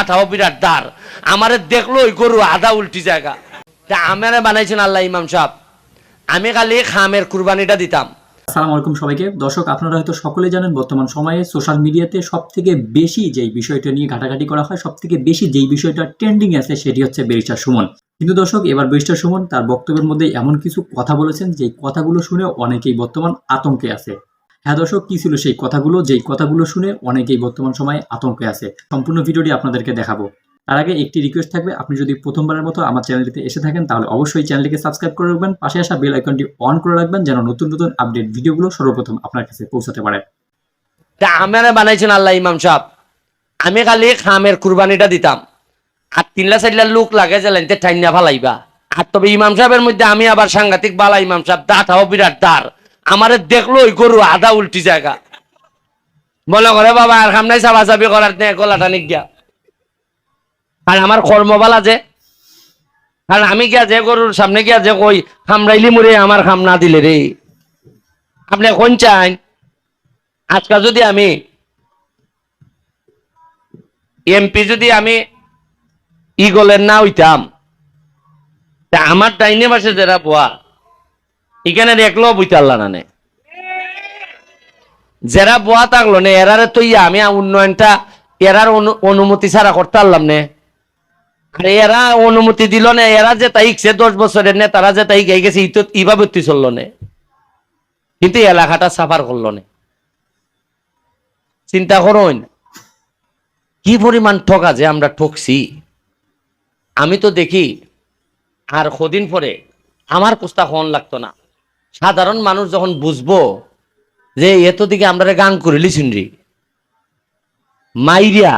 দাঁটাও বিরাট দাঁড় আমারে দেখল ওই গরু আধা উল্টি জায়গা। তা আমারে বানাইছেন আল্লাহ ইমাম সাহেব। আমি খালি খামের কুরবানিটা দিতাম। আসসালামু আলাইকুম সবাইকে। দর্শক, আপনারা হয়তো সকলে জানেন, বর্তমান সময়ে সোশ্যাল মিডিয়াতে সব থেকে বেশি যেই বিষয়টা নিয়ে ঘাটাঘাটি করা হয় সব থেকে বেশি যেই বিষয়টা ট্রেন্ডিং আছে সেটি হচ্ছে বেরিস্টার সুমন। কিন্তু দর্শক, এবার বেরিস্টার সুমন তার বক্তব্যের মধ্যে এমন কিছু কথা বলেছেন, যেই কথাগুলো শুনে অনেকেই বর্তমান আতঙ্কে আছে। হ্যাঁ দর্শক, কি ছিল সেই কথাগুলো? যেই কথাগুলো শুনে অনেকেই বর্তমান সময়ে আতঙ্কে আছে। সম্পূর্ণ ভিডিওটি আপনাদেরকে দেখাবো। তার আগে একটি রিকোয়েস্ট থাকবে, আপনি যদি প্রথমবারের মতো আমার চ্যানেলটিতে এসে থাকেন, তাহলে অবশ্যই চ্যানেলটিকে সাবস্ক্রাইব করে রাখবেন, পাশে আসা বেল আইকনটি অন করে রাখবেন, যেন নতুন নতুন আপডেট ভিডিওগুলো সর্বপ্রথম আপনার কাছে পৌঁছাতে পারে। তা আমারে বানাইছেন আল্লাহ ইমাম সাহেব। আমি খালি খামের কুরবানিটা দিতাম। আর তিনলা, চারলা লোক লাগে লাইনতে ঠাইনা ফালাইবা। আর তবে ইমাম সাহেবের মধ্যে আমি আবার সাংঘাতিক বালা ইমাম সাহেব দাঁটাও বিরাট দাঁড়। আমারে দেখল ওই গরু আধা উল্টি জায়গা। মনে করে বাবা, আর খাম নাই চাবা চাবি করার নে গলাটা গিয়া। আর আমার কর্মবালা যে কারণ আমি গিয়া যে গরুর সামনে গিয়া যে কই খামরাইলি মুড়ে, আমার খাম না দিলে রে। আপনি কোন চান আজকাল যদি আমি এমপি যদি আমি ইগলের না হইতাম আমার ডাইনে পাশে যারা পোয়া এখানে দেখল বইতে আল্লাহ নানে যারা বোয়া থাকল নে, এরারে তো ইয়া, আমি উন্নয়নটা এরার অনু- অনুমতি ছাড়া করতে পারলাম নে। এরা অনুমতি দিল না, এরা যে তাইকছে দশ বছরের নে, তারা যে তাই গাই গেছে, ইতো ইভাবে চলল নে। কিন্তু এলাকাটা সাফার করল না। চিন্তা করুন, কি পরিমাণ ঠকা যে আমরা ঠকছি আমি তো দেখি, আর কদিন পরে আমার কুস্তা হন লাগতো না। সাধারণ মানুষ যখন বুঝব যে এত দিকে আমরা গান করিলি শুনরি মাইরিয়া,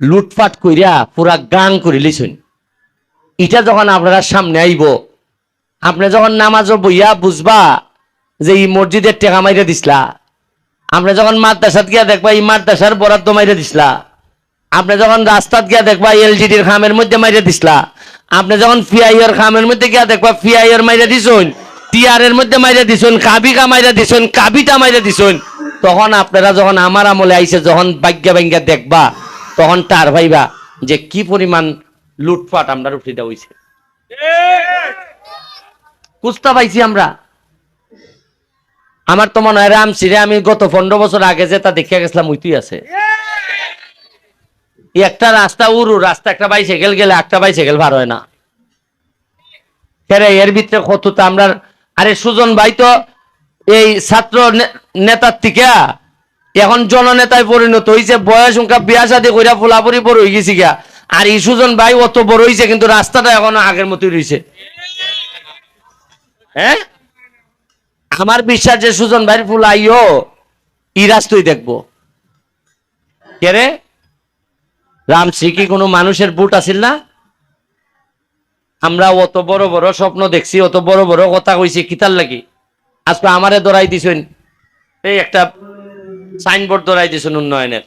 লুটপাট কইরা পুরা গান করিলি শুন এটা যখন আপনারা সামনে আইব, আপনি যখন নামাজ বইয়া বুঝবা যে এই মসজিদের টেকা মাইরে দিসলা, আপনি যখন মাদ্রাসাত গিয়া দেখবা এই মাদ্রাসার বরাদ্দ মাইরে দিসলা, আপনি যখন রাস্তাত গিয়া দেখবা এলজিডির খামের মধ্যে মাইরে দিসলা, আপনি যখন ফিআইয়ের খামের মধ্যে গিয়া দেখবা ফিআইয়ের মাইরে দিছুন টিআর মধ্যে মাইরে দিছুন, কাবিকা মাইরে দিছুন কাবিটা মাইরে দিছুন। তখন আপনারা যখন আমার আমলে আইছে যখন বাগ্যা বাঙ্গা দেখবা, তখন তার ভাইবা যে কি পরিমাণ লুটপাট আমরা উঠে দেওয়া হইছে। কুস্তা পাইছি আমরা। আমার তো মনে হয় রামসিরে আমি গত পনেরো বছর আগে যে তা দেখে গেছিলাম, ওইতুই আছে। একটা রাস্তা উরু রাস্তা একটা বাইসাইকেল গেলে, একটা বাইসাইকেল ভার হয় না। এর ভিতরে কত তো আমরা আরে সুজন ভাই তো এই ছাত্র নেতার থেকে এখন জননেতায় পরিণত হয়েছে বয়স সংখ্যা বিয়া সাথে কইরা ফুলাপুরি বড় হয়ে গেছি গা। আর এই সুজন ভাই অত বড় হয়েছে কিন্তু রাস্তাটা এখন আগের মতোই রয়েছে হ্যাঁ? আমার বিশ্বাস যে সুজন ভাইয়ের ফুল আইও ইরাস্তই দেখব। কে রে? রামশ্রী কি কোনো মানুষের বুট আছিল না? আমরা অত বড় বড় স্বপ্ন দেখছি, অত বড় বড় কথা কইছি কিতার লাগি? আজকে আমারে দরাই দিছেন। এই একটা সাইনবোর্ড দরাই দিছেন উন্নয়নের।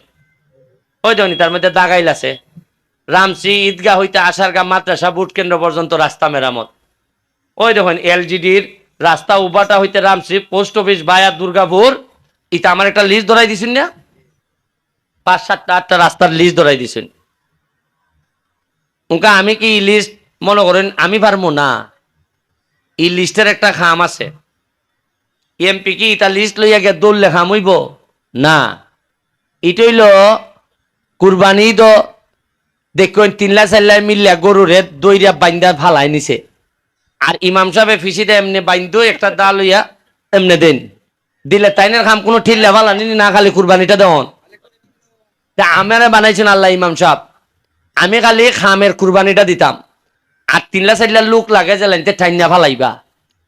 ওই দেখুন তার মধ্যে দাগাইল আছে। রামশ্রী ঈদগাহ হইতে আসার গা মাদ্রাসা বুট কেন্দ্র পর্যন্ত রাস্তা মেরামত। ওই দেখুন, এলজিডির রাস্তা উবাটা হইতে রামশ্রী পোস্ট অফিস বায়া দুর্গাপুর। এটা আমার একটা লিস্ট ধরাই দিছেন না? পাঁচ, সাতটা, আটটা রাস্তার লিস্ট ধরাই দিছেন। ওকা, আমি কি লিস্ট মনে করেন, আমি পারব না। এই লিস্টের একটা খাম আছে। এমপি কি এটা লিস্ট লইয়া গিয়ে দৌড়লে খাম হইব? না। এটা হইল কুরবানি তো দেখুন তিনলা চারলা মিললা গরুরে দইরা বাইন্দা ফালাই নিছে। আর ইমাম সাহেব ফিসিতে এমনি বাইন্দো, একটা দা লইয়া এমনি দেন। দিলে তাইনের খাম কোনো ঠিল্লা ফালানি না খালি কুরবানিটা দেওয়ান। তা আমারে বানাইছেন আল্লাহ ইমাম সাহেব। আমি খালি খামের কুরবানিটা দিতাম। আর তিনলা চারলা লোক লাগে লাইনতে ঠাইনা ফালাইবা।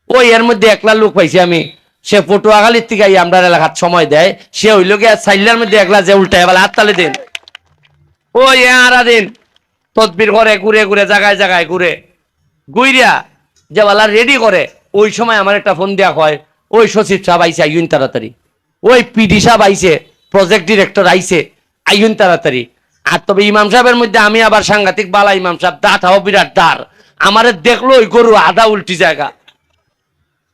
ওই এর মধ্যে একলা লোক পাইছি আমি। সে পটুয়াখালীর থেকে আমরা এলাকার সময় দেয়। সে হইল গিয়া চাইলার মধ্যে একলা যে উল্টায় বলে হাততালি দিন। ওই আরা দিন, তদবির করে, ঘুরে ঘুরে জায়গায় জায়গায় ঘুরে। গুইরিয়া যে বলা রেডি করে, ওই সময় আমার একটা ফোন দেওয়া হয় ওই সচিব সাহেব আইসে আইন তাড়াতাড়ি। ওই পিডি সাহেব আইসে প্রজেক্ট ডিরেক্টর আইসে আইন তাড়াতাড়ি। আর তবে ইমাম সাহেবের মধ্যে আমি আবার সাংঘাতিক বালা ইমাম সাহেব দাঁটাও বিরাট দাঁড়। আমারে দেখল ওই গরু আধা উল্টি জায়গা।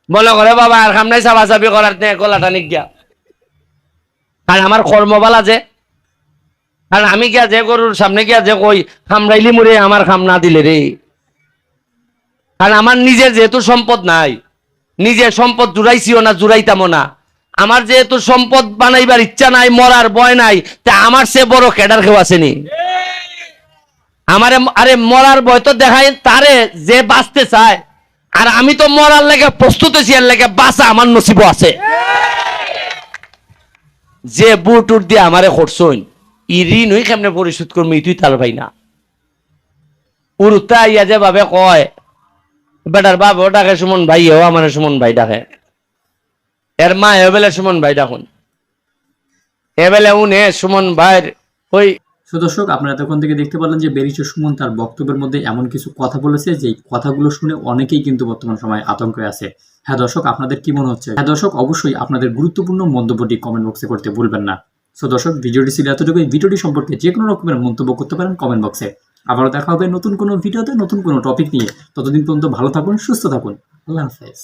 মনে করে, বাবা, আর খাম নাই চাবা চাবি করার নে গলাটা গিয়া। আর আমার কর্মবালা যে আর আমি গিয়া যে গরুর সামনে গিয়া যে কই খামড়াইলি মুরে আমার খাম না দিলে রে। আর আমার নিজের যেহেতু সম্পদ নাই, নিজের সম্পদ জুড়াইছিও না, জুড়াইতামও না। আমার যেহেতু সম্পদ বানাইবার ইচ্ছা নাই, মরার ভয় নাই, তা আমার সে বড় ক্যাডার কেউ আসেনি আমারে আরে মরার ভয় তো দেখায় তারে যে বাঁচতে চায়, আর আমি তো মরার লেগে প্রস্তুত আছি এর লেগে বাঁচা আমার নসিব আছে। যে বুট উট দিয়ে আমারে করছইন ই ঋণ হই কেমনে পরিশোধ করবি তুই তার ভাই না। উড়তা ইয়া যে ভাবে কয়, বেটার বাবাও ডাকে সুমন ভাই, এও আমার সুমন ভাই ডাকে। এর মা এবেলে সুমন ভাই ডাকুন এবেলে উনে সুমন ভাইয়ের ওই দর্শক, আপনারা তখন থেকে দেখতে পারলেন যে বেরিচ সুমন তার বক্তব্যের মধ্যে এমন কিছু কথা বলেছে যে কথাগুলো শুনে অনেকেই কিন্তু বর্তমান সময়ে আতঙ্কে আছে। হ্যাঁ দর্শক, আপনাদের কি মনে হচ্ছে? হ্যাঁ দর্শক, অবশ্যই আপনাদের গুরুত্বপূর্ণ মন্তব্যটি কমেন্ট বক্সে করতে ভুলবেন না। সো দর্শক, ভিডিওটি ছিল এতটুকুই। ভিডিওটি সম্পর্কে যে কোনো রকমের মন্তব্য করতে পারেন কমেন্ট বক্সে আবারও দেখা হবে নতুন কোনো ভিডিওতে নতুন কোনো টপিক নিয়ে। ততদিন পর্যন্ত ভালো থাকুন, সুস্থ থাকুন। আল্লাহ হাফেজ।